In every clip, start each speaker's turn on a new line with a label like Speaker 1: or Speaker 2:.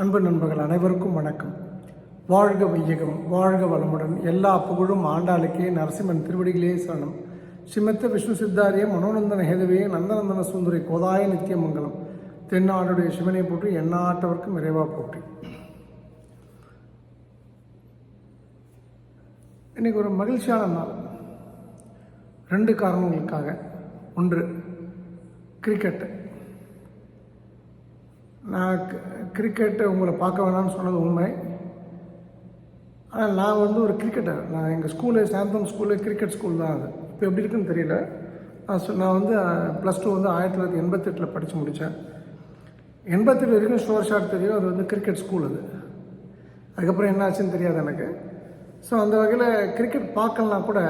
Speaker 1: அன்பு நண்பர்கள் அனைவருக்கும் வணக்கம். வாழ்க வையகம் வாழ்க வளமுடன். எல்லா புகழும் ஆண்டாளுக்கே நரசிம்மன் திருவடிகளே சரணம். ஸ்ரீமத்த விஷ்ணு சித்தாரிய மனோநந்தன ஹேதவே நந்தநந்தன சுந்தரி கோதாய நித்தியமங்கலம். தென்னாடுடைய சிவனை போற்றி எண்ணாட்டவர்க்கும் இறைவா போற்றி. இன்றைக்கி ஒரு மகிழ்ச்சியான நாள். ரெண்டு காரணங்களுக்காக. ஒன்று கிரிக்கெட் நான் கிரிக்கெட்டை உங்களை பார்க்க வேணாம்னு சொன்னது உண்மை. ஆனால் நான் வந்து ஒரு கிரிக்கெட்டர் நான் எங்கள் ஸ்கூலு சாந்தம் ஸ்கூலு கிரிக்கெட் ஸ்கூல் தான் அது. இப்போ எப்படி இருக்குன்னு தெரியல. நான் சொ- நான் வந்து ப்ளஸ் டூ வந்து ஆயிரத்தி தொள்ளாயிரத்தி எண்பத்தெட்டில் படித்து முடித்தேன் எண்பத்தெட்டு வரைக்கும் ஷோர் ஷாட் தெரியும். அது வந்து கிரிக்கெட் ஸ்கூல் அது. அதுக்கப்புறம் என்ன ஆச்சுன்னு தெரியாது எனக்கு. ஸோ அந்த வகையில் கிரிக்கெட் பார்க்கலனா கூட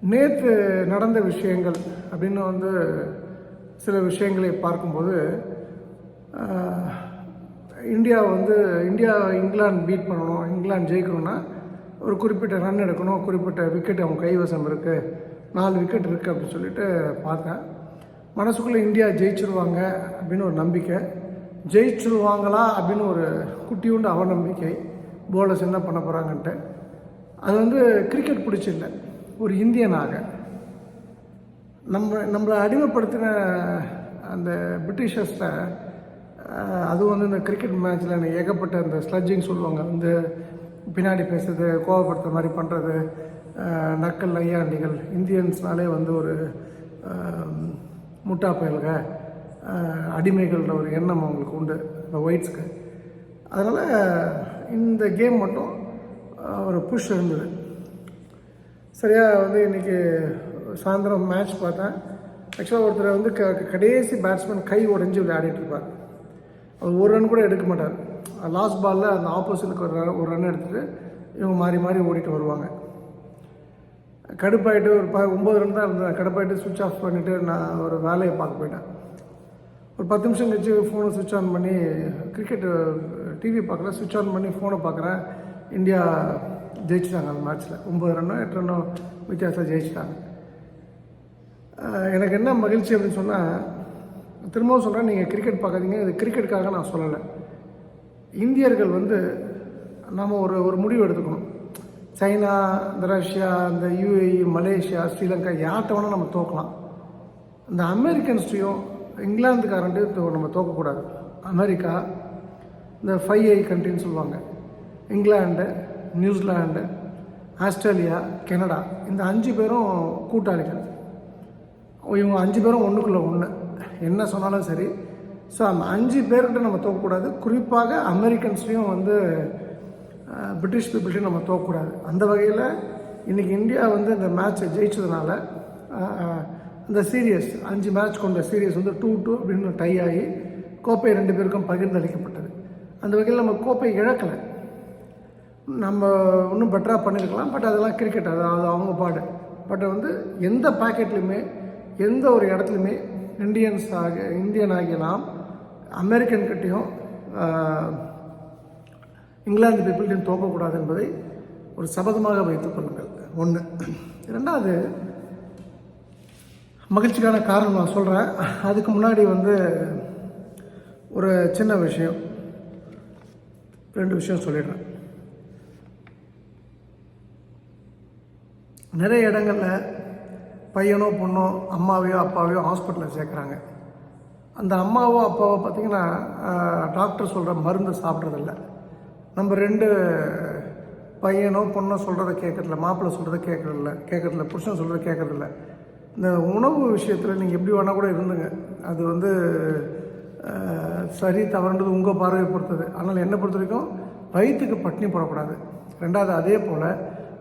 Speaker 1: நேற்று நடந்த விஷயங்கள் அப்படின்னு வந்து சில விஷயங்களை பார்க்கும்போது இந்தியா வந்து இந்தியா இங்கிலாந்து பீட் பண்ணணும் இங்கிலாந்து ஜெயிக்கணும்னா ஒரு குறிப்பிட்ட ரன் எடுக்கணும் குறிப்பிட்ட விக்கெட் அவங்க கைவசம் இருக்குது நாலு விக்கெட் இருக்குது அப்படின்னு சொல்லிட்டு பார்த்தேன். மனசுக்குள்ளே இந்தியா ஜெயிச்சிருவாங்க அப்படின்னு ஒரு நம்பிக்கை. ஜெயிச்சிருவாங்களா அப்படின்னு ஒரு குட்டியுண்டு அவநம்பிக்கை. போலர்ஸ் என்ன பண்ண போகிறாங்கன்ட்டு அது வந்து கிரிக்கெட் பிடிச்சில்லை ஒரு இந்தியனாக. நம்ம நம்மளை அடிமைப்படுத்தின அந்த பிரிட்டிஷர்ஸில் அதுவும் வந்து இந்த கிரிக்கெட் மேட்ச்சில் எனக்கு ஏகப்பட்ட இந்த ஸ்லட்ஜிங் சொல்லுவாங்க. வந்து பின்னாடி பேசுறது கோவப்படுத்துற மாதிரி பண்ணுறது நக்கல் ஐயாண்டிகள் இந்தியன்ஸ்னாலே வந்து ஒரு முட்டா பயல்க அடிமைகள்ன்ற ஒரு எண்ணம் அவங்களுக்கு உண்டு இந்த ஒயிட்ஸ்க்கு அதனால் இந்த கேம் மட்டும் ஒரு புஷ் இருந்தது. சரியாக வந்து இன்றைக்கி சாயந்தரம் மேட்ச் பார்த்தேன். ஆக்சுவலாக ஒருத்தர் வந்து க கடைசி பேட்ஸ்மேன் கை உடஞ்சி விளையாடிட்டு இருப்பார். அவர் ஒரு ரன் கூட எடுக்க மாட்டார். லாஸ்ட் பாலில் அந்த ஆப்போசிட்டுக்கு ஒரு ஒரு ரன் எடுத்துகிட்டு இவங்க மாறி மாறி ஓடிட்டு வருவாங்க. கடுப்பாயிட்டு ஒரு ப ஒம்பது ரன் தான் இருந்தேன் கடுப்பாயிட்டு சுவிட்ச் ஆஃப் பண்ணிவிட்டு நான் ஒரு வேலையை பார்க்க போயிட்டேன். ஒரு பத்து நிமிஷம் கழிச்சு ஃபோனை சுவிட்ச் ஆன் பண்ணி கிரிக்கெட் டிவி பார்க்குறேன் சுவிட்ச் ஆன் பண்ணி ஃபோனை பார்க்குறேன். இந்தியா ஜெயிச்சிட்டாங்க அந்த மேட்ச்சில் ஒம்பது ரன்னோ எட்டு ரன்னோ வித்தியாசம் ஜெயிச்சிட்டாங்க. எனக்கு என்ன மகிழ்ச்சி அப்படின்னு சொன்னால் திரும்பவும் சொல்கிறேன் நீங்கள் கிரிக்கெட் பார்க்காதீங்க. இது கிரிக்கெட்டுக்காக நான் சொல்லலை. இந்தியர்கள் வந்து நம்ம ஒரு ஒரு முடிவு எடுத்துக்கணும். சைனா இந்த ரஷ்யா இந்த யூஏஇ மலேசியா ஸ்ரீலங்கா யார்கிட்ட வேணால் நம்ம தோக்கலாம். இந்த அமெரிக்கன்ஸ்டையும் இங்கிலாந்துக்காரன்ட்டையும் நம்ம தோக்கக்கூடாது. அமெரிக்கா இந்த ஃபைவ் ஐ கண்ட்ரின்னு சொல்லுவாங்க. இங்கிலாந்து நியூசிலாந்து ஆஸ்திரேலியா கனடா இந்த அஞ்சு பேரும் கூட்டாளிகள். இவங்க அஞ்சு பேரும் ஒன்றுக்குள்ளே ஒன்று என்ன சொன்னாலும் சரி. ஸோ அந்த அஞ்சு பேர்கிட்ட நம்ம தோக்கக்கூடாது. குறிப்பாக அமெரிக்கன்ஸ்லேயும் வந்து பிரிட்டிஷ் பீப்புள்டையும் நம்ம தோக்கக்கூடாது. அந்த வகையில் இன்றைக்கி இந்தியா வந்து இந்த மேட்ச்சை ஜெயிச்சதுனால அந்த இந்த சீரியஸ் அஞ்சு மேட்ச் கொண்ட சீரியஸ் வந்து டூ டூ அப்படின்னு டை ஆகி கோப்பை ரெண்டு பேருக்கும் பகிர்ந்தளிக்கப்பட்டது. அந்த வகையில் நம்ம கோப்பை இழக்கலை. நம்ம இன்னும் பெட்டராக பண்ணியிருக்கலாம் பட் அதெல்லாம் கிரிக்கெட் அது அது அவங்க பாடு. பட் வந்து எந்த பாக்கெட்லையுமே எந்த ஒரு இடத்துலையுமே இந்தியன்ஸ் ஆக இந்தியன் ஆகிய நாம் அமெரிக்கன் கிட்டேயும் இங்கிலாந்து பீப்புள்கிட்டையும் தோக்கக்கூடாது என்பதை ஒரு சபதமாக வைத்துக் கொள்ளுங்கள். ஒன்று ரெண்டாவது மகிழ்ச்சிக்கான காரணம் நான் சொல்கிறேன் அதுக்கு முன்னாடி வந்து ஒரு சின்ன விஷயம். ரெண்டு விஷயம் சொல்லிடுறேன். நிறைய இடங்களில் பையனோ பொண்ணோ அம்மாவையோ அப்பாவையோ ஹாஸ்பிட்டலில் சேர்க்குறாங்க. அந்த அம்மாவோ அப்பாவோ பார்த்திங்கன்னா டாக்டர் சொல்கிற மருந்து சாப்பிட்றதில்ல. நம்ம ரெண்டு பையனோ பொண்ணோ சொல்கிறத கேட்கறதில்ல மாப்பிள்ளை சொல்கிறத கேட்கறதில்ல கேட்கறதில்ல புருஷன் சொல்கிறத கேட்கறதில்ல இந்த உணவு விஷயத்தில் நீங்கள் எப்படி வேணால் கூட இருந்துங்க. அது வந்து சரி தவறுன்றது உங்கள் பார்வையை பொறுத்தது. ஆனால் என்னை பொறுத்த வரைக்கும் வயிற்றுக்கு பட்டினி போடக்கூடாது. ரெண்டாவது அதே போல்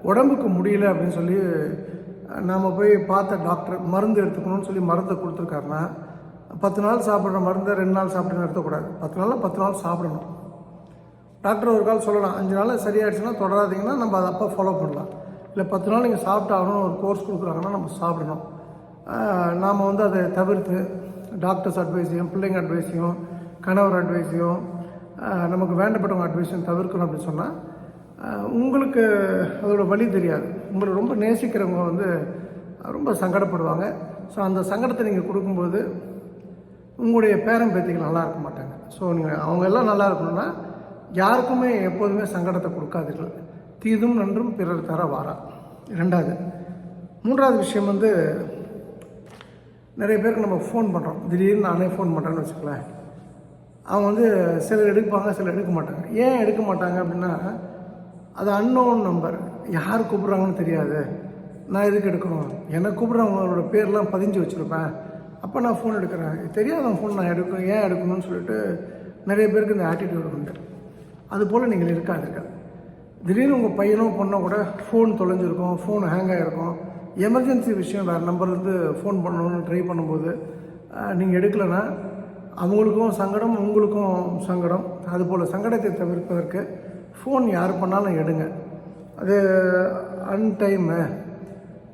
Speaker 1: உடம்புக்கு முடியல அப்படின்னு சொல்லி நாம் போய் பார்த்த டாக்டர் மருந்து எடுத்துக்கணும்னு சொல்லி மருந்தை கொடுத்துருக்காருன்னா பத்து நாள் சாப்பிட்ற மருந்தை ரெண்டு நாள் சாப்பிட்டு எடுத்துக்கூடாது. பத்து நாளில் பத்து நாள் சாப்பிடணும். டாக்டர் ஒரு கால் சொல்லலாம் அஞ்சு நாள் சரியாயிடுச்சுன்னா தொடராதிங்கன்னா நம்ம அதை அப்போ ஃபாலோ பண்ணலாம். இல்லை பத்து நாள் நீங்கள் சாப்பிட்டாகணும் ஒரு கோர்ஸ் கொடுக்குறாங்கன்னா நம்ம சாப்பிடணும். நாம் வந்து அதை தவிர்த்து டாக்டர்ஸ் அட்வைஸையும் பிள்ளைங்க அட்வைஸையும் கணவர் அட்வைஸையும் நமக்கு வேண்டப்பட்டவங்க அட்வைஸையும் தவிர்க்கணும் அப்படின்னு சொன்னால் உங்களுக்கு அதோட வழி தெரியாது. உங்களை ரொம்ப நேசிக்கிறவங்க வந்து ரொம்ப சங்கடப்படுவாங்க. ஸோ அந்த சங்கடத்தை நீங்கள் கொடுக்கும்போது உங்களுடைய பேரன் பேத்திகள் நல்லா இருக்க மாட்டாங்க. ஸோ நீங்கள் அவங்க எல்லாம் நல்லா இருக்கணும்னா யாருக்குமே எப்போதுமே சங்கடத்தை கொடுக்காதீர்கள். தீதும் நன்றும் பிறர் தர வாரா. ரெண்டாவது மூன்றாவது விஷயம் வந்து நிறைய பேருக்கு நம்ம ஃபோன் பண்ணுறோம் திடீர்னு நானே ஃபோன் பண்ணுறேன்னு வச்சுக்கல அவங்க வந்து சிலர் எடுப்பாங்க சிலர் எடுக்க மாட்டாங்க. ஏன் எடுக்க மாட்டாங்க அப்படின்னா அது அன்னோன் நம்பர் யார் கூப்பிட்றாங்கன்னு தெரியாது. நான் எதுக்கு எடுக்கணும்? என்னை கூப்பிட்றவங்களோட பேர்லாம் பதிஞ்சு வச்சுருப்பேன். அப்போ நான் ஃபோன் எடுக்கிறேன். தெரியாதவன் ஃபோன் நான் எடுக்கணும். ஏன் எடுக்கணும்னு சொல்லிட்டு நிறைய பேருக்கு இந்த ஆட்டிடியூட் உண்டு. அதுபோல் நீங்கள் இருக்காதுங்க திடீர்னு உங்கள் பையனோ பொண்ணோ கூட ஃபோன் தொலைஞ்சிருக்கும் ஃபோன் ஹேங் ஆகிருக்கும் எமர்ஜென்சி விஷயம் வேறு நம்பர்லேருந்து ஃபோன் பண்ணணும்னு ட்ரை பண்ணும்போது நீங்கள் எடுக்கலைன்னா அவங்களுக்கும் சங்கடம் உங்களுக்கும் சங்கடம். அதுபோல் சங்கடத்தை தவிர்ப்பதற்கு ஃபோன் யார் பண்ணாலும் எடுங்க. அது அன்டைமு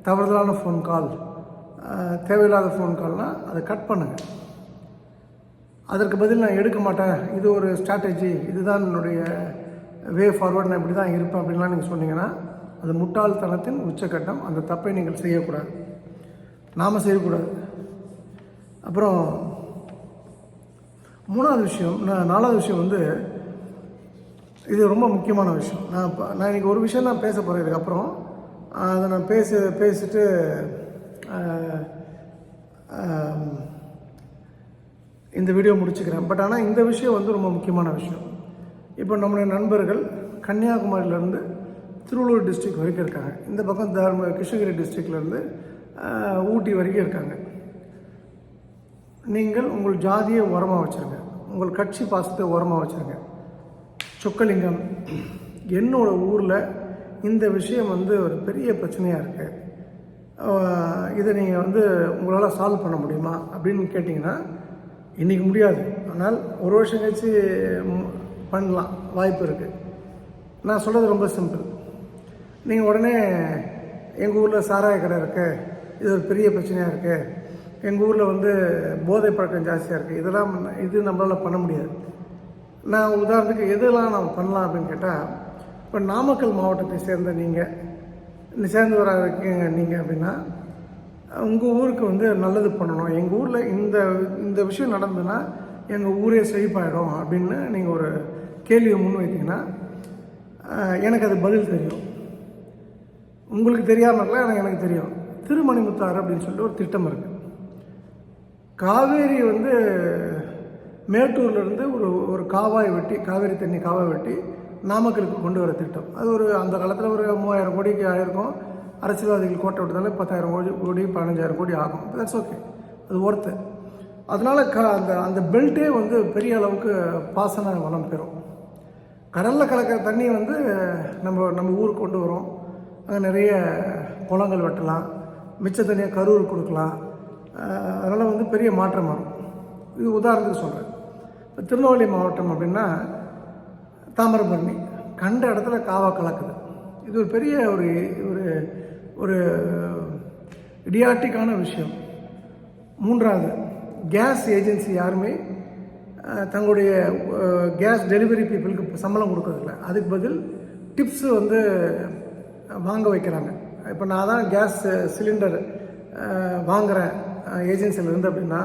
Speaker 1: தவறுதலான ஃபோன் கால் தேவையில்லாத ஃபோன் கால்னால் அதை கட் பண்ணுங்கள் அதற்கு பதில் நான் எடுக்க மாட்டேன். இது ஒரு ஸ்ட்ராட்டஜி இதுதான் என்னுடைய வே ஃபார்வர்ட் நான் இப்படி தான் இருப்பேன் அப்படின்லாம் நீங்கள் சொன்னீங்கன்னா அது முட்டாள்தனத்தின் உச்சக்கட்டம். அந்த தப்பை நீங்கள் செய்யக்கூடாது. நாம் செய்யக்கூடாது. அப்புறம் மூணாவது விஷயம் நான் நாலாவது விஷயம் வந்து இது ரொம்ப முக்கியமான விஷயம். நான் இப்போ நான் இன்றைக்கி ஒரு விஷயம் தான் பேச போகிறேன் இதுக்கப்புறம். அதை நான் பேச பேசிட்டு இந்த வீடியோ முடிச்சுக்கிறேன். பட் ஆனால் இந்த விஷயம் வந்து ரொம்ப முக்கியமான விஷயம். இப்போ நம்முடைய நண்பர்கள் கன்னியாகுமரியிலேருந்து திருவள்ளூர் டிஸ்ட்ரிக் வரைக்கும் இருக்காங்க. இந்த பக்கம் தர்ம கிருஷ்ணகிரி டிஸ்ட்ரிக்ட்லேருந்து ஊட்டி வரைக்கும் இருக்காங்க. நீங்கள் உங்கள் ஜாதியை உரமாக வச்சுருங்க. உங்கள் கட்சி பாசத்தை உரமாக வச்சுருங்க. சொக்கலிங்கம். என்னோட ஊரில் இந்த விஷயம் வந்து ஒரு பெரிய பிரச்சனையாக இருக்குது இதை நீங்கள் வந்து உங்களால் சால்வ் பண்ண முடியுமா அப்படின்னு கேட்டிங்கன்னா இன்றைக்கி முடியாது. ஆனால் ஒரு வருஷம் கழிச்சு பண்ணலாம். வாய்ப்பு இருக்குது நான் சொல்கிறது ரொம்ப சிம்பிள் நீங்கள் உடனே எங்கள் ஊரில் சாராய கடை இருக்குது இது ஒரு பெரிய பிரச்சனையாக இருக்குது எங்கள் ஊரில் வந்து போதை பழக்கம் ஜாஸ்தியாக இருக்குது இதெல்லாம் இது நம்மளால் பண்ண முடியாது. நான் உதாரணத்துக்கு எதெல்லாம் நம்ம பண்ணலாம் அப்படின்னு கேட்டால் இப்போ நாமக்கல் மாவட்டத்தை சேர்ந்த நீங்கள் சேர்ந்து வர இருக்கீங்க நீங்கள் அப்படின்னா உங்கள் ஊருக்கு வந்து நல்லது பண்ணணும். எங்கள் ஊரில் இந்த இந்த விஷயம் நடந்ததுன்னா எங்கள் ஊரே செழிப்பாயிடும் அப்படின்னு நீங்கள் ஒரு கேள்வியை முன் வைத்தீங்கன்னா எனக்கு அது பதில் தெரியும். உங்களுக்கு தெரியாம இருக்கலாம் எனக்கு எனக்கு தெரியும். திருமணிமுத்தாறு அப்படின்னு சொல்லிட்டு ஒரு திட்டம் இருக்குது காவேரி வந்து மேட்டூர்லேருந்து ஒரு ஒரு காவாய் வெட்டி காவேரி தண்ணி காவாய் வெட்டி நாமக்கலுக்கு கொண்டு வர திட்டம். அது ஒரு அந்த காலத்தில் ஒரு மூவாயிரம் கோடிக்கு ஆயிருக்கும். அரசியல்வாதிகள் கோட்டை விட்டதால பத்தாயிரம் கோடி கோடி பதினஞ்சாயிரம் கோடி ஆகும். தட்ஸ் ஓகே அது ஒர்த்து அதனால் க அந்த அந்த பெல்ட்டே வந்து பெரிய அளவுக்கு பாசன வளம் பெறும். கடலில் கலக்கிற தண்ணி வந்து நம்ம நம்ம ஊருக்கு கொண்டு வரோம். அங்கே நிறைய குளங்கள் வெட்டலாம். மிச்ச தண்ணியை கரூர் கொடுக்கலாம். அதனால் வந்து பெரிய மாற்றம் வரும். இது உதாரணத்துக்கு சொல்கிறேன் இப்போ திருநெல்வேலி மாவட்டம் அப்படின்னா தாமிரபரணி. கண்ட இடத்துல காவா கலக்குது. இது ஒரு பெரிய ஒரு ஒரு ஒரு இடியாட்டிக்கான விஷயம். மூன்றாவது கேஸ் ஏஜென்சி யாருமே தங்களுடைய கேஸ் டெலிவரி பீப்புளுக்கு சம்பளம் கொடுக்கறதில்ல. அதுக்கு பதில் டிப்ஸு வந்து வாங்க வைக்கிறாங்க. இப்போ நான் தான் கேஸ் சிலிண்டர் வாங்குகிறேன் ஏஜென்சியில் இருந்து அப்படின்னா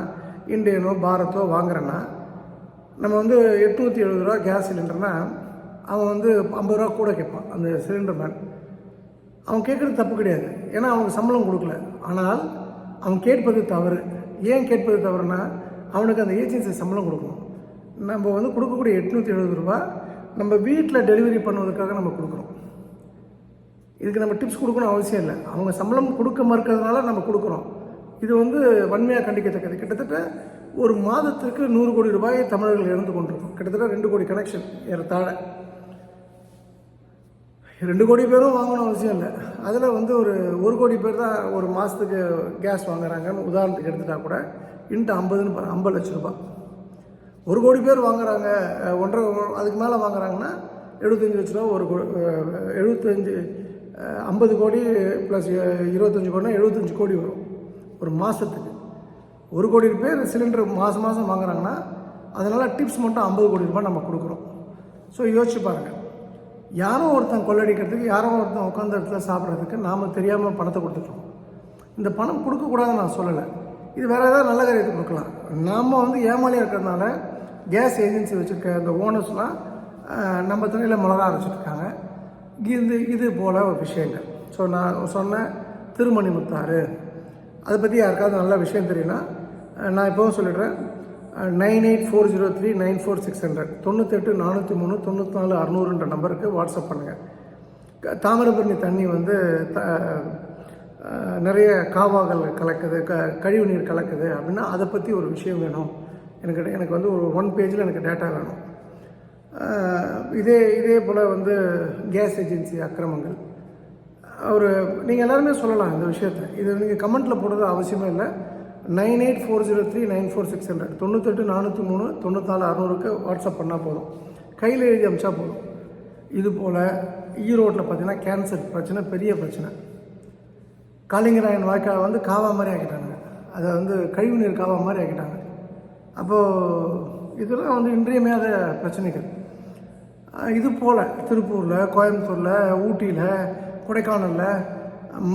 Speaker 1: இண்டியனோ பாரத்தோ வாங்குறேன்னா நம்ம வந்து எட்நூற்றி எழுபது ரூபா கேஸ் சிலிண்டர்னா அவன் வந்து ஐம்பது ரூபா கூட கேட்பான் அந்த சிலிண்டர் மேன் அவன் கேட்குறது தப்பு கிடையாது. ஏன்னா அவனுக்கு சம்பளம் கொடுக்கல. ஆனால் அவன் கேட்பது தவறு. ஏன் கேட்பது தவறுனா அவனுக்கு அந்த ஏஜென்சி சம்பளம் கொடுக்கணும். நம்ம வந்து கொடுக்கக்கூடிய எட்நூற்றி எழுபது ரூபா நம்ம வீட்டில் டெலிவரி பண்ணுவதற்காக நம்ம கொடுக்குறோம் இதுக்கு நம்ம டிப்ஸ் கொடுக்கணும் அவசியம் இல்லை. அவங்க சம்பளம் கொடுக்க மறுக்கிறதுனால நம்ம கொடுக்குறோம். இது வந்து வன்மையாக கண்டிக்கத்தக்கது. கிட்டத்தட்ட ஒரு மாதத்திற்கு நூறு கோடி ரூபாயை தமிழர்கள் இழந்து கொண்டிருக்கோம். கிட்டத்தட்ட ரெண்டு கோடி கனெக்ஷன் ஏறத்தாழ. ரெண்டு கோடி பேரும் வாங்கணும் அவசியம் இல்லை. அதில் வந்து ஒரு ஒரு கோடி பேர் தான் ஒரு மாதத்துக்கு கேஸ் வாங்குறாங்கன்னு உதாரணத்துக்கு எடுத்துட்டா கூட இன்ட்டு ஐம்பதுன்னு ஐம்பது லட்ச ரூபாய். ஒரு கோடி பேர் வாங்குறாங்க ஒன்றரை அதுக்கு மேலே வாங்குறாங்கன்னா எழுபத்தஞ்சு லட்ச ரூபா ஒரு கோ- எழுபத்தஞ்சு ஐம்பது கோடி ப்ளஸ் இருபத்தஞ்சி கோடினா எழுபத்தஞ்சு கோடி வரும். ஒரு மாதத்துக்கு ஒரு கோடி பேர் சிலிண்டர் மாதம் மாதம் வாங்குறாங்கன்னா அதனால் டிப்ஸ் மட்டும் ஐம்பது கோடி ரூபாய் நம்ம கொடுக்குறோம். ஸோ யோசிச்சு பாருங்கள் யாரும் ஒருத்தன் கொள்ளடிக்கிறதுக்கு யாரோ ஒருத்தன் உட்காந்த இடத்துல சாப்பிட்றதுக்கு நாம் தெரியாமல் பணத்தை கொடுத்துட்டோம். இந்த பணம் கொடுக்கக்கூடாதுன்னு நான் சொல்லலை. இது வேறு ஏதாவது நல்ல காரியத்துக்கு கொடுக்கலாம். நாம் வந்து ஏமாளியாக இருக்கிறதுனால கேஸ் ஏஜென்சி வச்சுருக்க இந்த ஓனர்ஸ்லாம் நம்ம துணையில் மிளகா ஆரம்பிச்சிட்ருக்காங்க இது இது போல் ஒரு விஷயங்கள். ஸோ நான் சொன்னேன் திருமணி முத்தாறு அதை பற்றி யாருக்காவது நல்ல விஷயம் தெரியும்னா நான் இப்போவும் சொல்லிடுறேன். Nine eight four zero three nine four six hundred தொண்ணூத்தெட்டு நானூற்றி மூணு தொண்ணூற்றி நாலு அறநூறுன்ற நம்பருக்கு வாட்ஸ்அப் பண்ணுங்கள் க- தாமிரபரணி தண்ணி வந்து த நிறைய காவாகள் கலக்குது க கழிவு நீர் கலக்குது அப்படின்னா அதை பற்றி ஒரு விஷயம் வேணும். எனக்கு எனக்கு வந்து ஒரு ஒன் பேஜில் எனக்கு டேட்டா வேணும். இதே இதே போல் வந்து கேஸ் ஏஜென்சி அக்கிரமங்கள். ஒரு நீங்கள் எல்லாருமே சொல்லலாம் இந்த விஷயத்தை. இது நீங்கள் கமெண்ட்டில் போடுறது அவசியமே இல்லை. Nine eight four zero three nine four six hundred. தொண்ணூத்தெட்டு நானூற்றி மூணு தொண்ணூத்தாலு அறநூறுக்கு வாட்ஸ்அப் பண்ணால் போதும். கையில் எழுதி அமிச்சா போதும். இது போல் ஈரோட்டில் பார்த்தீங்கன்னா கேன்சர் பிரச்சனை பெரிய பிரச்சனை. காளிங்கராயன் வாய்க்கால் வந்து காவா மாதிரி ஆக்கிட்டாங்க. அதை வந்து கழிவுநீர் காவா மாதிரி ஆக்கிட்டாங்க. அப்போது இதெல்லாம் வந்து இன்றியமையாத பிரச்சனைகள். இது போல் திருப்பூரில் கோயம்புத்தூரில் ஊட்டியில் கொடைக்கானலில்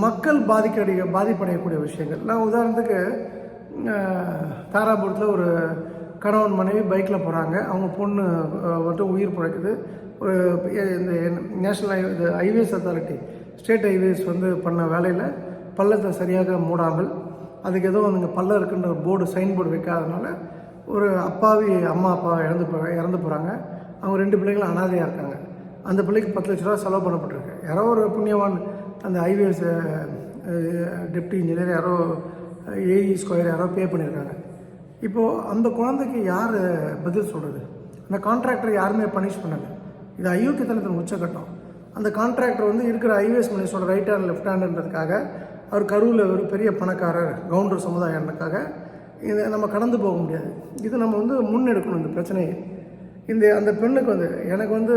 Speaker 1: மக்கள் பாதிக்கடைய பாதிப்படையக்கூடிய விஷயங்கள். நான் உதாரணத்துக்கு தாராபுரத்தில் ஒரு கணவன் மனைவி பைக்கில் போகிறாங்க அவங்க பொண்ணு மட்டும் உயிர் பிழைக்குது. ஒரு இந்த நேஷ்னல் ஹைவே இது ஹைவேஸ் அத்தாரிட்டி ஸ்டேட் ஹைவேஸ் வந்து பண்ண வேலையில் பள்ளத்தை சரியாக மூடாமல் அதுக்கு ஏதோ அங்கே பள்ளம் இருக்குன்ற போர்டு சைன் போர்டு வைக்காதனால ஒரு அப்பாவி அம்மா அப்பா இறந்து போகிறாங்க இறந்து போகிறாங்க அவங்க ரெண்டு பிள்ளைங்களும் அனாதையாக இருக்காங்க. அந்த பிள்ளைக்கு பத்து லட்ச ரூபா செலவு பண்ணப்பட்டிருக்கு. யாரோ ஒரு புண்ணியவான் அந்த ஹைவேஸ் டெப்டி இன்ஜினியர் யாரோ ஏஇ ஸ்கொயர் யாரோ பே பண்ணியிருக்காங்க இப்போது அந்த குழந்தைக்கு யார் பதில் சொல்கிறது அந்த கான்ட்ராக்டர் யாருமே பனிஷ் பண்ணலை. இது அயோக்கியத்தனத்தின் உச்சக்கட்டம் அந்த கான்ட்ராக்டர் வந்து இருக்கிற ஹைவேஸ் மினிஸ்டரோட ரைட் ஹேண்ட் லெஃப்ட் ஹேண்டுன்றதுக்காக அவர் கரூரில் ஒரு பெரிய பணக்காரர் கவுண்டர் சமுதாயம்ன்றதுக்காக இதை நம்ம கடந்து போக முடியாது. இது நம்ம வந்து முன்னெடுக்கணும் இந்த பிரச்சனையை. இந்த அந்த பெண்ணுக்கு வந்து எனக்கு வந்து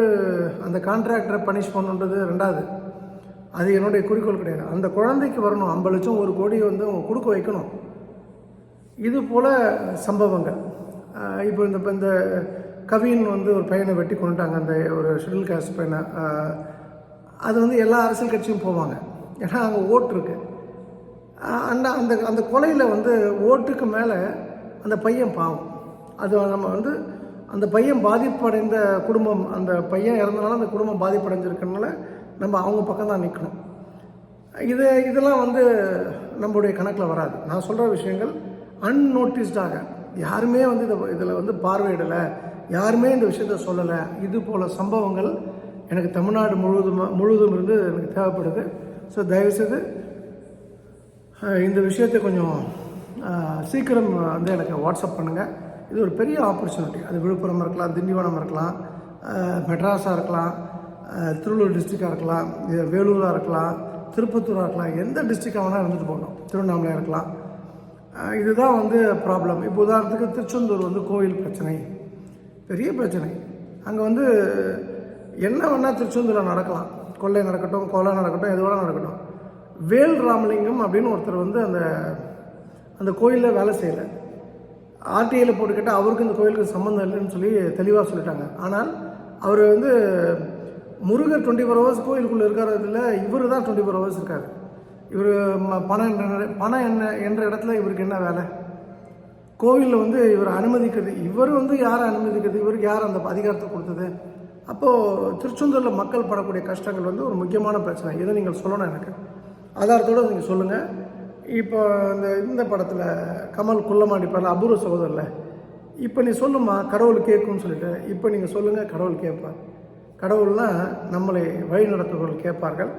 Speaker 1: அந்த கான்ட்ராக்டரை பனிஷ் பண்ணுன்றது ரெண்டாவது. அது என்னுடைய குறிக்கோள் கிடையாது. அந்த குழந்தைக்கு வரணும். ஐம்பது லட்சம் ஒரு கோடி வந்து அவங்க கொடுக்க வைக்கணும். இது போல் சம்பவங்கள். இப்போ இந்த இப்போ இந்த கவின் வந்து ஒரு பையனை வெட்டி கொண்டுட்டாங்க. அந்த ஒரு ஷெடியூல் காஸ்ட் பையனை. அது வந்து எல்லா அரசியல் கட்சியும் போவாங்க. ஏன்னா அங்கே ஓட்டு இருக்கு. அந்த அந்த அந்த கொலையில் வந்து ஓட்டுக்கு மேலே அந்த பையன் பாவம். அது நம்ம வந்து அந்த பையன் பாதிப்படைந்த குடும்பம் அந்த பையன் இறந்தனால அந்த குடும்பம் பாதிப்படைஞ்சிருக்கனால நம்ம அவங்க பக்கம் தான் நிற்கணும் இது இதெல்லாம் வந்து நம்மளுடைய கணக்கில் வராது. நான் சொல்கிற விஷயங்கள் அன்நோட்டிஸ்டாக யாருமே வந்து இதை இதில் வந்து பார்வையிடலை. யாருமே இந்த விஷயத்த சொல்லலை. இது போல் சம்பவங்கள் எனக்கு தமிழ்நாடு முழுவதும் முழுவதும் இருந்து எனக்கு தேவைப்படுது. ஸோ தயவுசெய்து இந்த விஷயத்தை கொஞ்சம் சீக்கிரம் வந்து எனக்கு வாட்ஸ்அப் பண்ணுங்கள் இது ஒரு பெரிய ஆப்பர்ச்சுனிட்டி அது விழுப்புரம் இருக்கலாம் திண்டிவனம் இருக்கலாம் மெட்ராஸாக இருக்கலாம் திருவள்ளூர் டிஸ்ட்ரிக்டாக இருக்கலாம் வேலூராக இருக்கலாம் திருப்பத்தூராக இருக்கலாம் எந்த டிஸ்ட்ரிக்டாக வேணால் இருந்துட்டு போகணும் திருவண்ணாமலையாக இருக்கலாம். இதுதான் வந்து ப்ராப்ளம் இப்போ உதாரணத்துக்கு திருச்செந்தூர் வந்து கோயில் பிரச்சனை. பெரிய பிரச்சனை. அங்கே வந்து என்ன வேணால் திருச்செந்தூரில் நடக்கலாம். கொள்ளை நடக்கட்டும் கொலை நடக்கட்டும் எது வேணால் நடக்கட்டும். வேல் ராமலிங்கம் அப்படின்னு ஒருத்தர் வந்து அந்த அந்த கோயிலில் வேலை செய்யலை. ஆர்டிஐயில் போட்டுக்கிட்டால் அவருக்கு இந்த கோயிலுக்கு சம்மந்தம் இல்லைன்னு சொல்லி தெளிவாக சொல்லிட்டாங்க. ஆனால் அவர் வந்து முருகர் டுவெண்ட்டி ஃபோர் ஹவர்ஸ் கோயிலுக்குள்ளே இருக்கிறதுல இவர் தான் டுவெண்ட்டி ஃபோர் ஹவர்ஸ் இருக்கார். இவர் பணம் என்ற பணம் என்ன என்ற இடத்துல இவருக்கு என்ன வேலை? கோவிலில் வந்து இவர் அனுமதிக்கிறது. இவர் வந்து யாரை அனுமதிக்கிறது? இவருக்கு யார் அந்த அதிகாரத்தை கொடுத்தது? அப்போது திருச்செந்தூரில் மக்கள் படக்கூடிய கஷ்டங்கள் வந்து ஒரு முக்கியமான பிரச்சனை. இதை நீங்கள் சொல்லணும் எனக்கு. ஆதாரத்தோடு நீங்கள் சொல்லுங்கள் இப்போ இந்த இந்த படத்தில் கமல் குள்ளமாடி படம் அபூர்வ சகோதரில் இப்போ நீ சொல்லுமா கடவுள் கேட்கும்னு சொல்லிட்டு. இப்போ நீங்கள் சொல்லுங்கள் கடவுள் கேட்பார். கடவுள்னா நம்மளை வழி நடத்துபவர்கள் கேட்பார்கள்.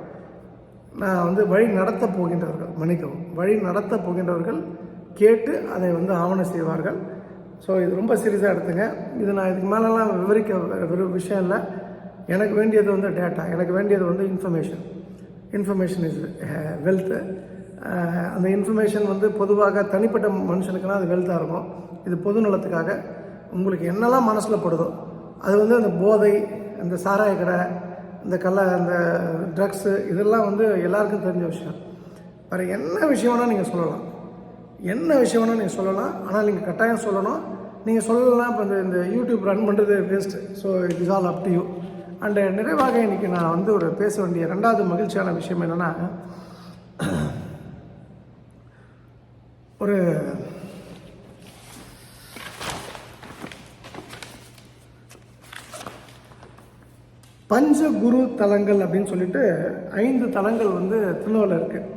Speaker 1: நான் வந்து வழி நடத்த போகின்றவர்கள் மன்னிக்கவும். வழி நடத்தப் போகின்றவர்கள் கேட்டு அதை வந்து ஆவணம் செய்வார்கள். ஸோ இது ரொம்ப சீரியஸாக எடுத்துங்க. இது நான் இதுக்கு மேலெல்லாம் விவரிக்க வெறும் விஷயம் இல்லை. எனக்கு வேண்டியது வந்து டேட்டா எனக்கு வேண்டியது வந்து இன்ஃபர்மேஷன் இன்ஃபர்மேஷன் இஸ் வெல்த்து அந்த இன்ஃபர்மேஷன் வந்து பொதுவாக தனிப்பட்ட மனுஷனுக்குனா அது வெல்த்தாக இருக்கும். இது பொது நலத்துக்காக. உங்களுக்கு என்னெல்லாம் மனசில் படுதோ அது வந்து அந்த போதை இந்த சாராய கடை இந்த கள்ள இந்த ட்ரக்ஸு இதெல்லாம் வந்து எல்லாருக்கும் தெரிஞ்ச விஷயம். வேறு என்ன விஷயம் வேணால் நீங்கள் சொல்லலாம். என்ன விஷயம் வேணால் நீங்கள் சொல்லலாம். ஆனால் நீங்கள் கட்டாயம் சொல்லணும். நீங்கள் சொல்லலாம் இப்போ இந்த இந்த யூடியூப் ரன் பண்ணுறது waste so it is all up to you and நிறைவாக இன்றைக்கி நான் வந்து ஒரு பேச வேண்டிய ரெண்டாவது மகிழ்ச்சியான விஷயம் என்னென்னா ஒரு பஞ்சகுரு தலங்கள் அப்படின்னு சொல்லிட்டு ஐந்து தலங்கள் வந்து திருநெல்வேலியில் இருக்குது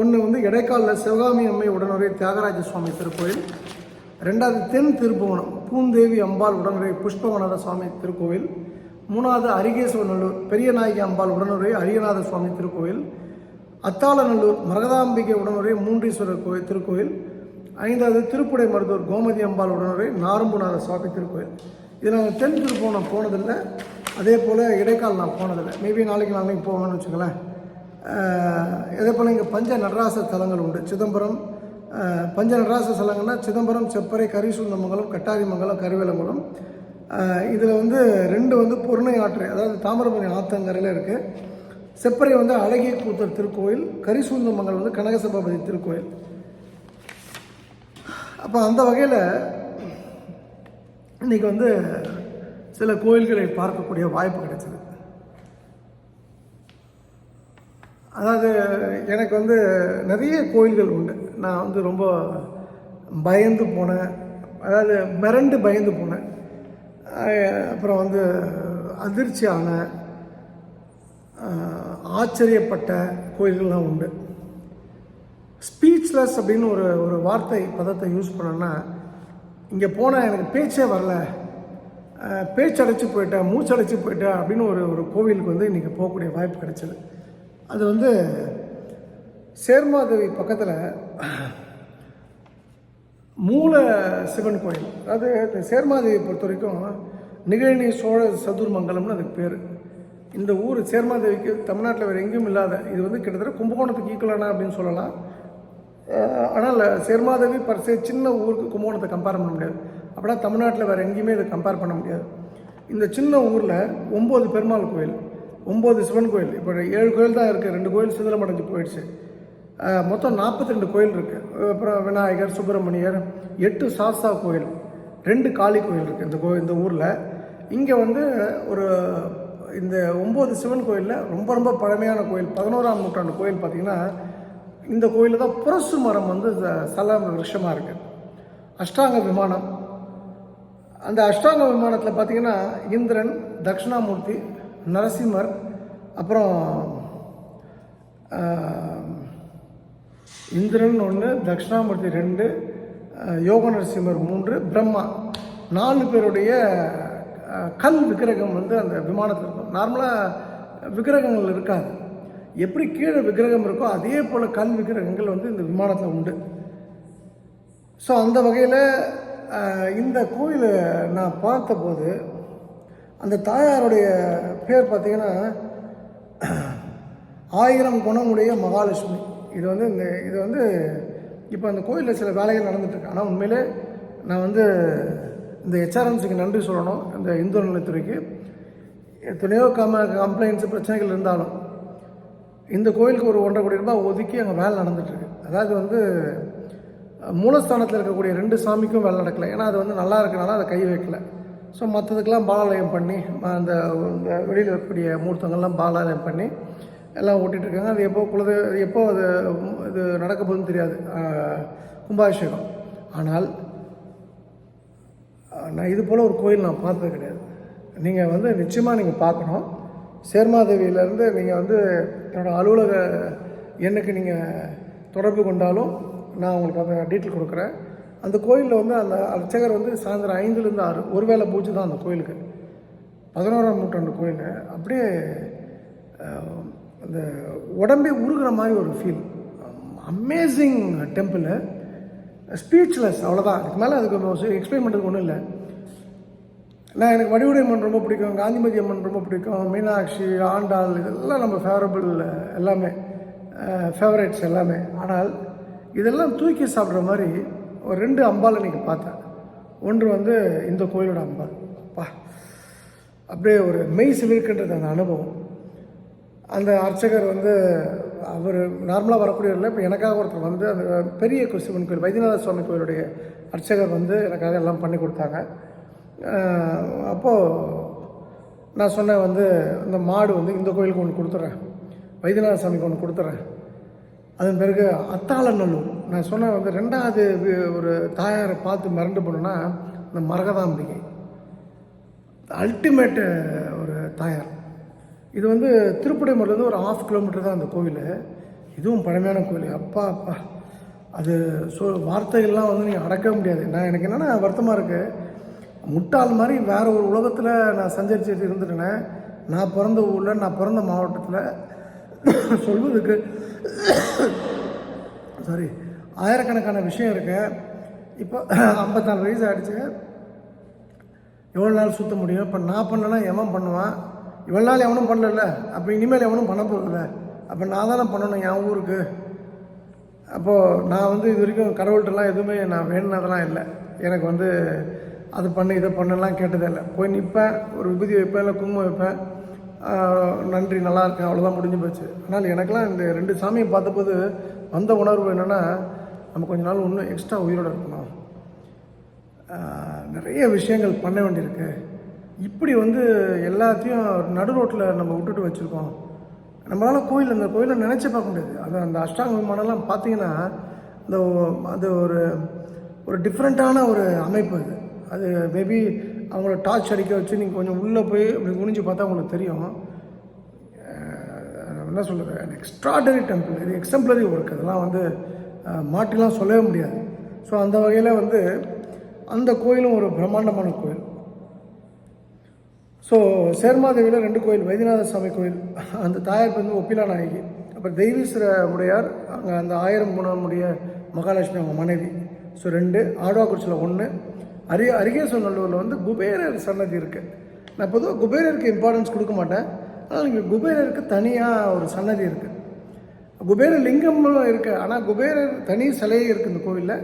Speaker 1: ஒன்று வந்து இடைக்காலில் சிவகாமி அம்மை உடனுரை தியாகராஜ சுவாமி திருக்கோயில் ரெண்டாவது தென் திருப்புவனம் பூந்தேவி அம்பாள் உடனுரை புஷ்பவனத சுவாமி திருக்கோவில். மூணாவது அரிகேஸ்வரநல்லூர் பெரியநாயகி அம்பாள் உடனுரை அரியநாத சுவாமி திருக்கோயில் அத்தாளநல்லூர் மரகதாம்பிகை உடனுரை மூன்றீஸ்வரர் கோயில் திருக்கோயில் ஐந்தாவது திருப்புடை மருதூர் கோமதி அம்பாள் உடனுரை நாரம்புநாத சுவாமி திருக்கோயில் இதில் நாங்கள் தென் திருப்புவனம் போனதில்லை. அதே போல் இடைக்கால் நான் போனதில்லை. மேபி நாளைக்கு நாளைக்கு போவேன்னு வச்சுங்களேன் அதே இதே போல் இங்கே பஞ்ச நடராச தலங்கள் உண்டு. சிதம்பரம் பஞ்ச நடராச தலங்கள்னா சிதம்பரம் செப்பறை கரிசூந்தமங்கலம் கட்டாரிமங்கலம் கருவேலங்குளம் இதில் வந்து ரெண்டு வந்து பொருணை ஆற்று அதாவது தாமிரபரணி ஆத்தங்கரையில் இருக்குது செப்பறை வந்து அழகிய கூத்தர் திருக்கோயில் கரிசூந்தமங்கலம் வந்து கனகசபாபதி திருக்கோயில். அப்போ அந்த வகையில் இன்றைக்கி வந்து சில கோயில்களை பார்க்கக்கூடிய வாய்ப்பு கிடைச்சது. அதாவது எனக்கு வந்து நிறைய கோயில்கள் உண்டு. நான் வந்து ரொம்ப பயந்து போனேன். அதாவது மிரண்டு பயந்து போனேன். அப்புறம் வந்து அதிர்ச்சியான ஆச்சரியப்பட்ட கோயில்கள்லாம் உண்டு. ஸ்பீச்லெஸ் அப்படின்னு ஒரு ஒரு வார்த்தை பதத்தை யூஸ் பண்ணேன்னா இங்கே போனால் எனக்கு பேச்சே வரல. பேச்சடைச்சு போயிட்டேன் மூச்சடைச்சு போயிட்டேன் அப்படின்னு ஒரு ஒரு கோவிலுக்கு வந்து இன்றைக்கி போகக்கூடிய வாய்ப்பு கிடைச்சது. அது வந்து சேர்மாதேவி பக்கத்தில் மூல சிவன் கோயில். அதாவது இந்த சேர்மாதேவி பொறுத்த வரைக்கும் நிகழ்நி சோழ சதுர்மங்கலம்னு அதுக்கு பேர். இந்த ஊர் சேர்மாதேவிக்கு தமிழ்நாட்டில் வேறு எங்கேயும் இல்லாத இது வந்து கிட்டத்தட்ட கும்பகோணத்துக்கு ஈக்குவலான அப்படின்னு சொல்லலாம். ஆனால் சேர்மாதேவி பர்சே சின்ன ஊருக்கு கும்பகோணத்தை கம்பேர் பண்ண முடியாது. அப்படின்னா தமிழ்நாட்டில் வேறு எங்கேயுமே இதை கம்பேர் பண்ண முடியாது. இந்த சின்ன ஊரில் ஒம்பது பெருமாள் கோயில் ஒம்பது சிவன் கோயில் இப்போ ஏழு கோயில் தான் இருக்குது ரெண்டு கோயில் சிதிலமடைஞ்சு போயிடுச்சு. மொத்தம் நாற்பத்தி ரெண்டு கோயில் இருக்குது அப்புறம் விநாயகர் சுப்பிரமணியர் எட்டு சாஸ்தா கோயில் ரெண்டு காளி கோயில் இருக்குது இந்த கோ இந்த ஊரில். இங்கே வந்து ஒரு இந்த ஒம்பது சிவன் கோயிலில் ரொம்ப ரொம்ப பழமையான கோயில் பதினோராம் நூற்றாண்டு கோயில் பார்த்திங்கன்னா இந்த கோயிலில் தான் புரசு மரம் வந்து சல விருஷமாக இருக்குது அஷ்டாங்க விமானம் அந்த அஷ்டாங்க விமானத்தில் பார்த்தீங்கன்னா இந்திரன் தட்சிணாமூர்த்தி நரசிம்மர் அப்புறம் இந்திரன் ஒன்று தட்சிணாமூர்த்தி ரெண்டு யோக நரசிம்மர் மூன்று பிரம்மா. நாலு பேருடைய கல் விக்கிரகம் வந்து அந்த விமானத்தில் இருக்கும். நார்மலாக விக்கிரகங்கள் இருக்காது. எப்படி கீழே விக்கிரகம் இருக்கோ அதே போல் கல் விக்கிரகங்கள் வந்து இந்த விமானத்தில் உண்டு. ஸோ அந்த வகையில் இந்த கோயிலை நான் பார்த்தபோது அந்த தாயாருடைய பேர் பார்த்தீங்கன்னா ஆயிரம் குணமுடைய மகாலட்சுமி. இது வந்து இந்த இது வந்து இப்போ அந்த கோயிலில் சில வேலைகள் நடந்துட்டுருக்கு. ஆனால் உண்மையிலே நான் வந்து இந்த ஹெச்ஆர்எம்சிக்கு நன்றி சொல்லணும். இந்த இந்து நலத்துறைக்கு. எத்தனையோ கம கம்ப்ளைண்ட்ஸ் பிரச்சனைகள் இருந்தாலும் இந்த கோயிலுக்கு ஒரு ஒன்றரை கோடி ரூபாய் ஒதுக்கி அங்கே வேலை நடந்துட்டுருக்கு. அதாவது வந்து மூலஸ்தானத்தில் இருக்கக்கூடிய ரெண்டு சாமிக்கும் வேலை நடக்கலை. ஏன்னா அது வந்து நல்லா இருக்கனால அதை கை வைக்கல. ஸோ மற்றதுக்கெல்லாம் பாலாலயம் பண்ணி அந்த இந்த வெளியில் இருக்கக்கூடிய மூர்த்தங்கள்லாம் பாலாலயம் பண்ணி எல்லாம் ஓட்டிகிட்டு இருக்காங்க. அது எப்போ குலதெ எப்போ அது இது நடக்க போகுதுன்னு தெரியாது. கும்பாபிஷேகம். ஆனால் நான் இது போல் ஒரு கோயில் நான் பார்த்தது கிடையாது. நீங்கள் வந்து நிச்சயமாக நீங்கள் பார்க்கணும். சேர்மாதேவியிலேருந்து நீங்கள் வந்து என்னோடய அலுவலக எண்ணுக்கு நீங்கள் தொடர்பு கொண்டாலும் நான் உங்களுக்கு அந்த டீட்டெயில் கொடுக்குறேன். அந்த கோயிலில் வந்து அந்த அர்ச்சகர் வந்து சாயந்தரம் ஐந்துலேருந்து ஆறு ஒருவேளை பூஜை தான் அந்த கோயிலுக்கு. பதினோராம் நூற்றாண்டு கோயில். அப்படியே அந்த உடம்பே உருகிற மாதிரி ஒரு ஃபீல் அமேசிங் டெம்பிள் ஸ்பீச்லெஸ் அவ்வளோதான் அதுக்கு மேலே அதுக்கு எக்ஸ்பிளைன் பண்ணுறதுக்கு ஒன்றும் இல்லை. நான் எனக்கு வடிவுடை அம்மன் ரொம்ப பிடிக்கும் காந்திமதி அம்மன் ரொம்ப பிடிக்கும் மீனாட்சி ஆண்டாள் இதெல்லாம் நம்ம ஃபேவரபிள் எல்லாமே ஃபேவரேட்ஸ் எல்லாமே. ஆனால் இதெல்லாம் தூக்கி சாப்பிட்ற மாதிரி ஒரு ரெண்டு அம்பால் நீங்கள் பார்த்தேன். ஒன்று வந்து இந்த கோயிலோட அம்பாள் அப்பா அப்படியே ஒரு மெய் சிலிர்க்கின்றது அந்த அனுபவம். அந்த அர்ச்சகர் வந்து அவர் நார்மலாக வரக்கூடியவரில் இப்போ எனக்காக ஒருத்தர் வந்து அந்த பெரிய கு- சிவன் கோயில் வைத்தியநாத சுவாமி கோயிலுடைய அர்ச்சகர் வந்து எனக்காக எல்லாம் பண்ணி கொடுத்தாங்க. அப்போது நான் சொன்னேன் வந்து இந்த மாடு வந்து இந்த கோயிலுக்கு ஒன்று கொடுத்துட்றேன் வைத்தியநாத சாமிக்கு ஒன்று கொடுத்துட்றேன் அதன் பிறகு அத்தாளநல்லூர் நான் சொன்ன வந்து ரெண்டாவது ஒரு தாயாரை பார்த்து மிரண்டு போனோன்னா இந்த மரகதாம்பிகை. அல்டிமேட்டு ஒரு தாயார். இது வந்து திருப்படைமூர்லேருந்து ஒரு ஆஃப் கிலோமீட்டர் தான் அந்த கோவில். இதுவும் பழமையான கோவில். அப்பா அப்பா. அது சொ வார்த்தைகள்லாம் வந்து நீங்கள் அடக்கவே முடியாது. நான் எனக்கு என்னென்னா வருத்தமாக இருக்குது முட்டாள் மாதிரி வேறு ஒரு உலகத்தில் நான் சஞ்சரிச்சுட்டு இருந்துட்டேனே நான் பிறந்த ஊரில் நான் பிறந்த மாவட்டத்தில் சொல்வதுக்கு சாரி ஆயிரக்கணக்கான விஷயம் இருக்கு. இப்போ ஐம்பத்தாறு வயசு ஆகிடுச்சு எவ்வளோ நாள் சுற்ற முடியும்? இப்போ நான் பண்ணேன்னா எவன் பண்ணுவான்? இவ்வளோ நாள் எவனும் பண்ணல அப்போ இனிமேல் எவனும் பண்ண போகிறதில்ல அப்போ நான் தானே பண்ணணும் என் ஊருக்கு. அப்போது நான் வந்து இது வரைக்கும் கடவுள்கிட்டலாம் எதுவுமே நான் வேணுனதெல்லாம் இல்லை. எனக்கு வந்து அது பண்ணு இதை பண்ணலாம் கேட்டதே இல்லை. போய் நிற்பேன் ஒரு விபூதி வைப்பேன் இல்லை குங்குமம் வைப்பேன். நன்றி நல்லா இருக்கேன் அவ்வளோதான் முடிஞ்சு போச்சு. ஆனால் எனக்கெல்லாம் இந்த ரெண்டு சாமியை பார்த்தபோது வந்த உணர்வு என்னென்னா நம்ம கொஞ்ச நாள் இன்னும் எக்ஸ்ட்ரா உயிரோடு இருக்கணும். நிறைய விஷயங்கள் பண்ண வேண்டியிருக்கு. இப்படி வந்து எல்லாத்தையும் நடு ரோட்டில் நம்ம விட்டுட்டு வச்சுருக்கோம். நம்மளால் கோயில் அந்த கோயிலை நினச்சி பார்க்க முடியாது. அது அந்த அஷ்டாங்க விமானம்லாம் பார்த்தீங்கன்னா அந்த அது ஒரு ஒரு டிஃப்ரெண்ட்டான ஒரு அமைப்பு அது. அது மேபி அவங்கள டார்ச் அடிக்க வச்சு நீங்கள் கொஞ்சம் உள்ளே போய் அப்படி குனிஞ்சு பார்த்தா உங்களுக்கு தெரியும். என்ன சொல்கிறது எக்ஸ்ட்ராடனரி டெம்பிள் இது எக்ஸம்பிளரி ஒர்க் அதெல்லாம் வந்து மாட்டிலாம் சொல்லவே முடியாது. ஸோ அந்த வகையில் வந்து அந்த கோயிலும் ஒரு பிரம்மாண்டமான கோயில். ஸோ சேர்மாதேவியில் ரெண்டு கோயில் வைத்தியநாத சுவாமி கோயில். அந்த தாயார் வந்து ஒப்பிலா நாயகி. அப்புறம் தெய்வீஸ்வர உடையார் அங்கே அந்த ஆயிரம் குணமுடைய மகாலட்சுமி அவங்க மனைவி. ஸோ ரெண்டு. ஆழ்வாக்குறிச்சியில் ஒன்று அரிய அரிகேஸ்வரநல்லூரில் வந்து குபேரர் சன்னதி இருக்குது நான் பொதுவாக குபேரருக்கு இம்பார்ட்டன்ஸ் கொடுக்க மாட்டேன். ஆனால் இங்கே குபேரருக்கு தனியாக ஒரு சன்னதி இருக்குது குபேர லிங்கம்னு இருக்குது ஆனால் குபேரர் தனி சிலையே இருக்குது இந்த கோவிலில்.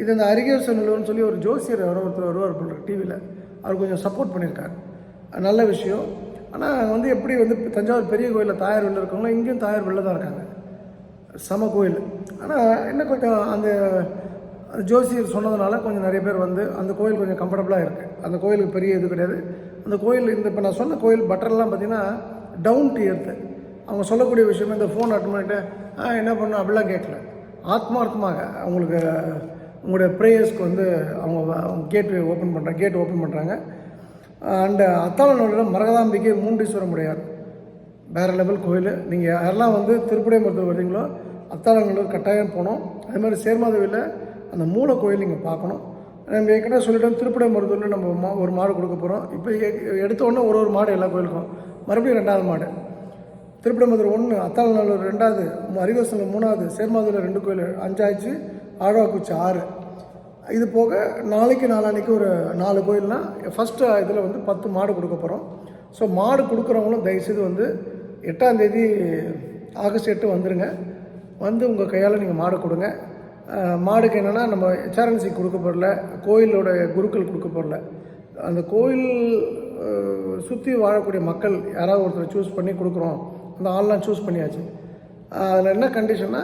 Speaker 1: இது இந்த அரிகேஸ்வரநல்லூர்னு சொல்லி ஒரு ஜோசியர் யாரோ ஒருத்தர் வருவார் போல டிவியில் அவர் கொஞ்சம் சப்போர்ட் பண்ணியிருக்கார். நல்ல விஷயம். ஆனால் வந்து எப்படி வந்து தஞ்சாவூர் பெரிய கோயிலில் தாயார் வெளில இருக்காங்களோ இங்கேயும் தாயார் வெளில தான் இருக்காங்க. சம கோயில் ஆனால் என்ன கொஞ்சம் அந்த ஜோசியர் சொன்னதுனால கொஞ்சம் நிறைய பேர் வந்து அந்த கோயில் கொஞ்சம் கம்ஃபர்டபுளாக இருக்குது அந்த கோயிலுக்கு பெரிய இது கிடையாது. அந்த கோயில் இந்த இப்போ நான் சொன்ன கோயில் பட்டர்லாம் பார்த்தீங்கன்னா டவுன் டு எர்த்து அவங்க சொல்லக்கூடிய விஷயமே இந்த ஃபோன் அட்டன் பண்ணிட்டு என்ன பண்ணும்? அப்படிலாம் கேட்கல. ஆத்மார்த்தமாக அவங்களுக்கு உங்களுடைய ப்ரேயர்ஸ்க்கு வந்து அவங்க அவங்க கேட் ஓப்பன் பண்ணுறாங்க கேட் ஓப்பன் பண்ணுறாங்க அண்டு அத்தாளநல்லூரில் மரகதாம்பிகை மூண்டீஸ்வரம் உடையார். வேறு லெவல் கோயில். நீங்கள் யாரெல்லாம் வந்து திருப்படை வரீங்களோ வர்றீங்களோ கட்டாயம் போனோம் அதே மாதிரி சேர்மாதவியில் அந்த மூல கோயில் நீங்கள் பார்க்கணும். நம்ம ஏற்கனவே சொல்லிட்டோம் திருப்படை மருத்துவத்தில் நம்ம மா ஒரு மாடு கொடுக்க போகிறோம் இப்போ எடுத்தோடனே ஒரு ஒரு மாடு எல்லா கோயிலுக்கும் மறுபடியும் ரெண்டாவது மாடு. திருப்படமதுரை ஒன்று அத்தாளநல்லூர் ரெண்டாவது அரிகோசனில் மூணாவது சேர்மாதூரில் ரெண்டு கோயில் அஞ்சாச்சு ஆழ்வாக்குச்சி ஆறு. இது போக நாளைக்கு நாளான்னைக்கு ஒரு நாலு கோயில்னால் ஃபஸ்ட்டு இதில் வந்து பத்து மாடு கொடுக்க போகிறோம் ஸோ மாடு கொடுக்குறவங்களும் தயவுசெய்து வந்து எட்டாம் தேதி ஆகஸ்ட் எட்டு வந்துடுங்க வந்து உங்கள் கையால் நீங்கள் மாடு கொடுங்க. மாடுக்கு என்னென்னா நம்ம எச்ஆர்என்சி கொடுக்க போகிறல கோயிலோட குருக்கள் கொடுக்க போகிறல அந்த கோயில் சுற்றி வாழக்கூடிய மக்கள் யாராவது ஒருத்தர் சூஸ் பண்ணி கொடுக்குறோம். அந்த ஆள்லாம் சூஸ் பண்ணியாச்சு. அதில் என்ன கண்டிஷன்னா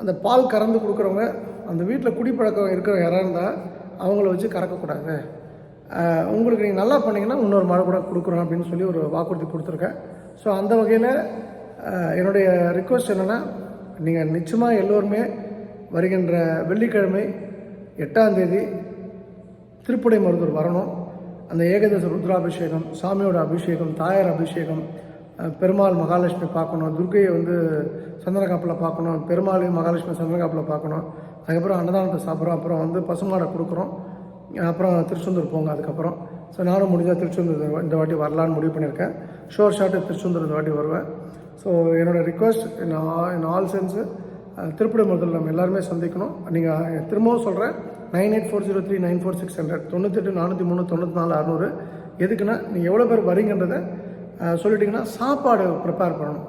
Speaker 1: அந்த பால் கறந்து கொடுக்குறவங்க அந்த வீட்டில் குடிப்பழக்கம் இருக்கிற யாராக இருந்தால் அவங்கள வச்சு கறக்கக்கூடாது. உங்களுக்கு நீங்கள் நல்லா பண்ணிங்கன்னா இன்னொரு மாடு கூட கொடுக்குறோம் அப்படின்னு சொல்லி ஒரு வாக்குறுதி கொடுத்துருக்கேன். ஸோ அந்த வகையில் என்னுடைய ரிக்வஸ்ட் என்னென்னா நீங்கள் நிச்சயமாக எல்லோருமே வருகின்ற வெள்ளிக்கிழமை எட்டாம் தேதி திருப்படை மருதூர் வரணும். அந்த ஏகதச ருத்ராபிஷேகம் சாமியோட அபிஷேகம் தாயார் அபிஷேகம் பெருமாள் மகாலட்சுமி பார்க்கணும். துர்கையை வந்து சந்திரகாப்பில் பார்க்கணும். பெருமாளையும் மகாலட்சுமி சந்திரகாப்பில் பார்க்கணும். அதுக்கப்புறம் அன்னதானத்தை சாப்பிட்றோம். அப்புறம் வந்து பசுமாடை கொடுக்குறோம். அப்புறம் திருச்செந்தூர் போங்க அதுக்கப்புறம். ஸோ நானும் முடிஞ்சால் திருச்செந்தூர் இந்த வாட்டி வரலான்னு முடிவு பண்ணியிருக்கேன். ஷோர் ஷாட்டு திருச்செந்தூர் இந்த வாட்டி வருவேன். ஸோ என்னோட request in all sense Tirupati முதல்ல நம்ம எல்லாருமே சந்திக்கணும். நீங்கள் திரும்பவும் சொல்கிறேன் nine eight four zero three nine four six hundred தொண்ணூத்தெட்டு நானூற்றி மூணு தொண்ணூற்றி நாலு அறநூறு. எதுக்குன்னா நீங்கள் எவ்வளோ பேர் வரீங்கன்றதை சொல்லிட்டிங்கன்னா சாப்பாடு ப்ரிப்பேர் பண்ணணும்.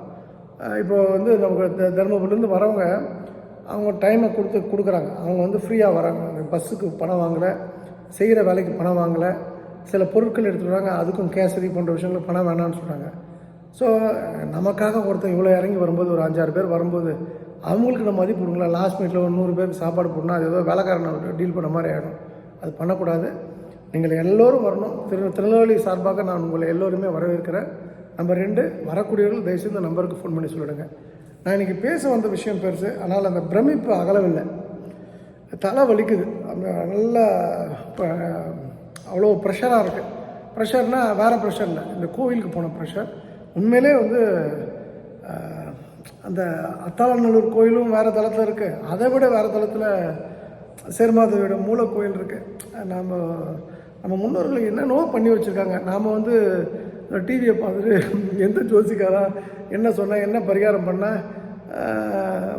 Speaker 1: இப்போ வந்து நமக்கு த- தருமபுரிலேருந்து வரவங்க அவங்க டைமை கொடுத்து கொடுக்குறாங்க. அவங்க வந்து ஃப்ரீயாக வராங்க. பஸ்ஸுக்கு பணம் வாங்கலை செய்கிற வேலைக்கு பணம் வாங்கலை சில பொருட்கள் எடுத்துகிட்டு வராங்க. அதுக்கும் கேசரி போன்ற விஷயங்களுக்கு பணம் வேணாம்னு சொல்கிறாங்க ஸோ நமக்காக ஒருத்தன் இவ்வளோ இறங்கி வரும்போது ஒரு அஞ்சாறு பேர் வரும்போது அவங்களுக்கு நம்ம மதிப்பு கொடுங்களா லாஸ்ட் மினிட்ல ஒரு நூறு பேருக்கு சாப்பாடு போடணும் அது ஏதோ வேலைக்காரனை டீல் பண்ண மாதிரி ஆகிடும் அது பண்ணக்கூடாது. நீங்கள் எல்லோரும் வரணும். திரு திருநெல்வேலி சார்பாக நான் உங்களை எல்லோருமே வரவேற்கிறேன். நம்பர் ரெண்டு வரக்கூடியவர்கள் தயவுசெய்து இந்த நம்பருக்கு ஃபோன் பண்ணி சொல்லிடுங்க. நான் இன்றைக்கி பேச வந்த விஷயம் பெருசு. ஆனால் அந்த பிரமிப்பு அகலவில்லை. தலை வலிக்குது. அந்த நல்லா இப்போ அவ்வளோ ப்ரெஷராக இருக்குது ப்ரெஷர்னால் வேறு ப்ரெஷர் இல்லை. இந்த கோவிலுக்கு போன ப்ரெஷர் உண்மையிலே வந்து அந்த அத்தாளநல்லூர் கோயிலும் வேறு தளத்தில் இருக்குது அதை விட வேறு தளத்தில் சேர்மாதவியோட மூல கோயில் இருக்குது நம்ம நம்ம முன்னோர்கள் என்னென்னவோ பண்ணி வச்சுருக்காங்க. நாம் வந்து டிவியை பார்த்துட்டு எந்த ஜோசிக்காரா என்ன சொன்னால் என்ன பரிகாரம் பண்ணால்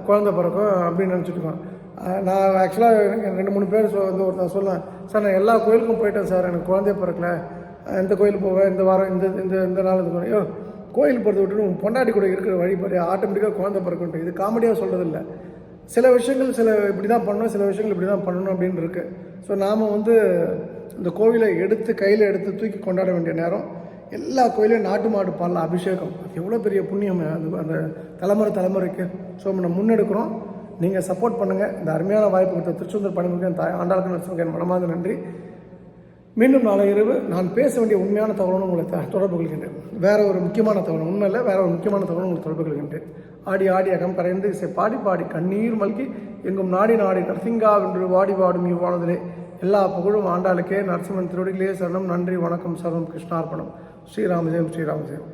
Speaker 1: குழந்த பிறக்கும் அப்படின்னு நினச்சிட்டுருக்கோம் நான் ஆக்சுவலாக எனக்கு ரெண்டு மூணு பேர் சொ வந்து ஒருத்தன் சொல்லலாம் சார் நான் எல்லா கோயிலுக்கும் போயிட்டேன் சார். எனக்கு குழந்தைய பிறக்கல. எந்த இந்த கோயில் போவேன். இந்த வாரம் இந்த இந்த இந்த நாள் இது ஐயோ கோயில் போகிறத விட்டு பொண்டாட்டி கூட இருக்கிற வழிபாடு ஆட்டோமேட்டிக்காக குழந்தை பிறக்குன்ட்டு இது காமெடியாக சொல்கிறதில்ல சில விஷயங்கள் சில இப்படி தான் பண்ணணும் சில விஷயங்கள் இப்படி தான் பண்ணணும் அப்படின்னு இருக்குது ஸோ நாம் வந்து இந்த கோவிலை எடுத்து கையில் எடுத்து தூக்கி கொண்டாட வேண்டிய நேரம். எல்லா கோயிலையும் நாட்டு மாடு பாலில் அபிஷேகம். அது எவ்வளோ பெரிய புண்ணியம் அது அந்த தலைமுறை தலைமுறைக்கு. ஸோ நம்ம முன்னெடுக்கிறோம். நீங்கள் சப்போர்ட் பண்ணுங்கள் இந்த அருமையான வாய்ப்பு கொடுத்த திருச்செந்தூர் பணிமுக தாய் ஆண்டாளுக்கு என் மனமார்ந்த நன்றி. மீண்டும் நாளை இரவு நான் பேச வேண்டிய உண்மையான தகவலும் உங்களை தொடர்பு கொள்கின்றேன். வேற ஒரு முக்கியமான தகவல் உண்மை இல்லை வேற ஒரு முக்கியமான தகவலும் உங்களை தொடர்பு கொள்கின்றேன். ஆடி ஆடி அகம் கரைந்து இசை பாடி பாடி கண்ணீர் மல்கி எங்கும் நாடி நாடி நரசிங்கா வென்று வாடி வாடும் இவ்வானதிலே எல்லா புகழும் ஆண்டாளுக்கே நரசிம்மன் திருவடிகளே சரணம் நன்றி வணக்கம் சரணம் கிருஷ்ணார்ப்பணம். ஸ்ரீராமஜெயம் ஸ்ரீராமஜெயம்.